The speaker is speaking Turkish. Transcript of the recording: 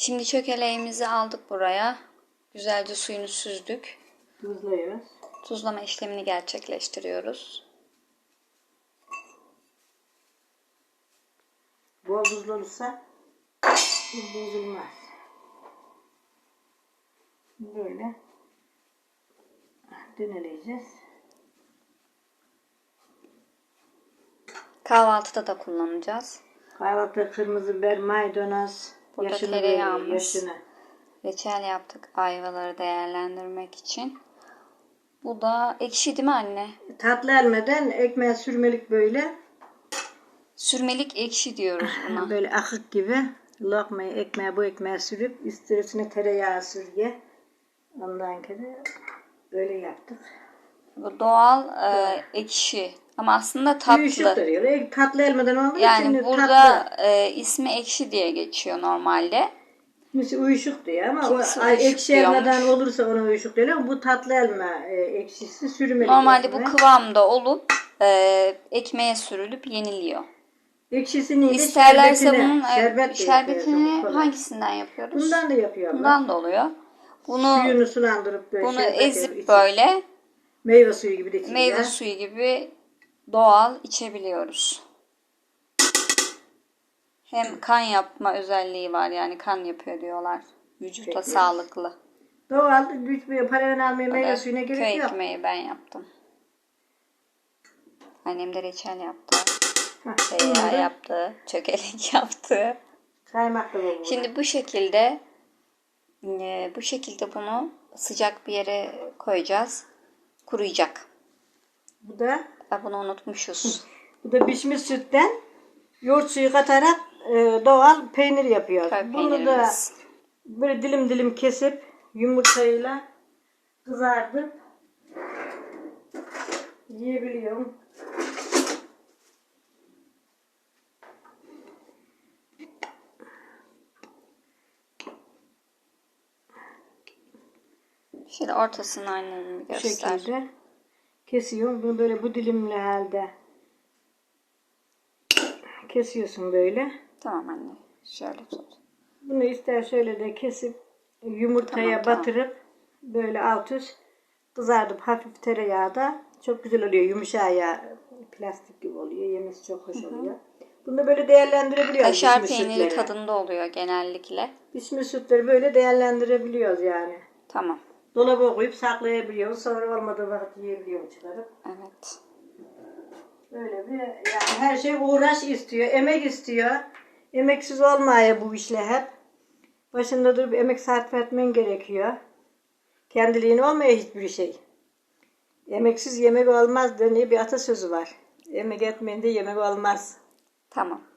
Şimdi çökeleğimizi aldık buraya. Güzelce suyunu süzdük. Tuzluyoruz. Tuzlama işlemini gerçekleştiriyoruz. Bol tuzlu olursa bozulmaz. Böyle döneleyeceğiz. Kahvaltıda da kullanacağız. Kahvaltı kırmızı biber, maydanoz, Burada yaşını tereyağımız. yaşını. Reçel yaptık ayvaları değerlendirmek için. Bu da ekşi değil mi anne? Tatlı elmeden ekmeğe sürmelik böyle. Sürmelik ekşi diyoruz buna. Böyle akık gibi lokmayı ekmeğe bu ekmeğe sürüp üstüne tereyağı sürge. Ondan sonra böyle yaptık. Bu doğal e, ekşi ama aslında tatlı. E, Tatlı elmadan olduğu için Yani burada tatlı. e, ismi ekşi diye geçiyor normalde. Kimisi uyuşuk diyor ama Kimisi o ekşi elmadan diyormuş. olursa ona uyuşuk diyor ama bu tatlı elma e, ekşisi sürmeli. Normalde bu kıvamda olup e, ekmeğe sürülüp yeniliyor. Ekşisi neydi? İsterlerse bunun e, şerbet şerbetini hangisinden yapıyoruz? Bundan da yapıyorlar. Bundan da oluyor. Bunu Suyunu sulandırıp böyle bunu ezip içip- böyle Meyve suyu gibi de meyve suyu gibi doğal içebiliyoruz. Hem kan yapma özelliği var yani kan yapıyor diyorlar. Vücuta Peki. sağlıklı. Doğal paravan almaya meyve Evet, suyuna köy gerek yok. ekmeği ben yaptım. Annem de reçel yaptı. Tereyağı yaptı. Çökelek yaptı. Kaymak da bu. Şimdi bu şekilde e, bu şekilde bunu sıcak bir yere koyacağız. Kuruyacak. Bu da Ha, Bunu unutmuşuz. bu da pişmiş sütten yoğurt suyu katarak e, doğal peynir yapıyoruz. Köy Bunu da böyle dilim dilim kesip yumurtayla kızartıp yiyebiliyorum. Şöyle ortasını Bu göster. şekilde kesiyorum. Bunu böyle bu dilimli halde kesiyorsun böyle. Tamam anne. Şöyle tut. Bunu ister şöyle de kesip yumurtaya Tamam, tamam. batırıp böyle alt üst kızartıp hafif tereyağda çok güzel oluyor. Yumuşak yağ plastik gibi oluyor. Yemesi çok hoş oluyor. Bunu da böyle değerlendirebiliyoruz. Kaşar peyniri sütleri. tadında oluyor genellikle. Pişmiş sütleri böyle değerlendirebiliyoruz yani. Tamam. Dolaba koyup saklayabiliyoruz. Sonra olmadığı vakit yiyebiliyoruz çıkarıp. Evet. Böyle bir yani her şey uğraş istiyor, emek istiyor. Emeksiz olmaya bu işle hep. Başında durup emek sarf etmen gerekiyor. Kendiliğine olmuyor hiçbir şey. Emeksiz yemek olmaz diye bir atasözü var. Emek etmeyince yemek olmaz. Tamam.